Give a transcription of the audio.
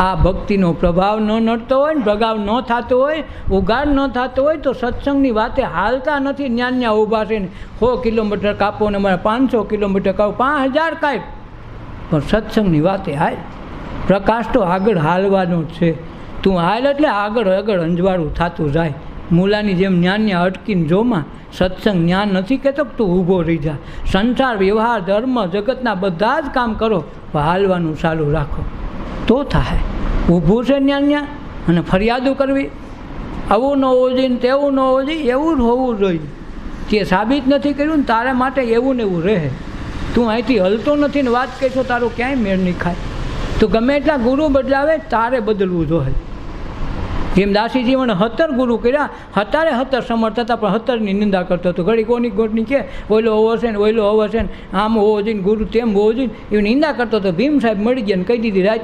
આ ભક્તિનો પ્રભાવ ન નડતો હોય ને પ્રભાવ ન થતો હોય ઉગાડ ન થતો હોય, તો સત્સંગની વાતે હાલતા નથી. ન્યાન્યા ન્યા ઊભા છે ને, સો કિલોમીટર કાપો ને મારે પાંચસો કિલોમીટર કાપો, પાંચ હજાર કાંઈ પણ સત્સંગની વાતે હાલ. પ્રકાશ તો આગળ હાલવાનો જ છે. તું હાલ એટલે આગળ આગળ અંજવાળું થતું જાય. મૂલાની જેમ ન્યાન્યા અટકીને જોમાં સત્સંગ જ્ઞાન નથી કહેતો તું ઊભો રહી જા. સંસાર, વ્યવહાર, ધર્મ, જગતના બધા જ કામ કરો. હાલવાનું ચાલુ રાખો. તો થાય ઊભું છે ન્યાન્યા અને ફરિયાદો કરવી. આવું ન હોવું જોઈએ તેવું ન હોવું જોઈએ, એવું જ હોવું જોઈએ. તે સાબિત નથી કર્યું ને તારા માટે એવું ને એવું રહે. તું અહીંથી હલતો નથી ને વાત કહીશો, તારો ક્યાંય મેળ નહીં ખાય. તો ગમે એટલા ગુરુ બદલાવે, તારે બદલવું જોઈએ. જેમ મને હતર ગુરુ કર્યા, હતારે હતર સમર્થ હતા, પણ હતરની નિંદા કરતો હતો. ઘડી કોની ગોટની છે ઓઈલો હોવો છે ને ઓઈલો હોવો છે ને આમ હોવો જોઈએ ગુરુ તેમ હોવો જોઈએ એ નિંદા કરતો હતો. ભીમ સાહેબ મળી ગયા ને કહી દીધી, રાત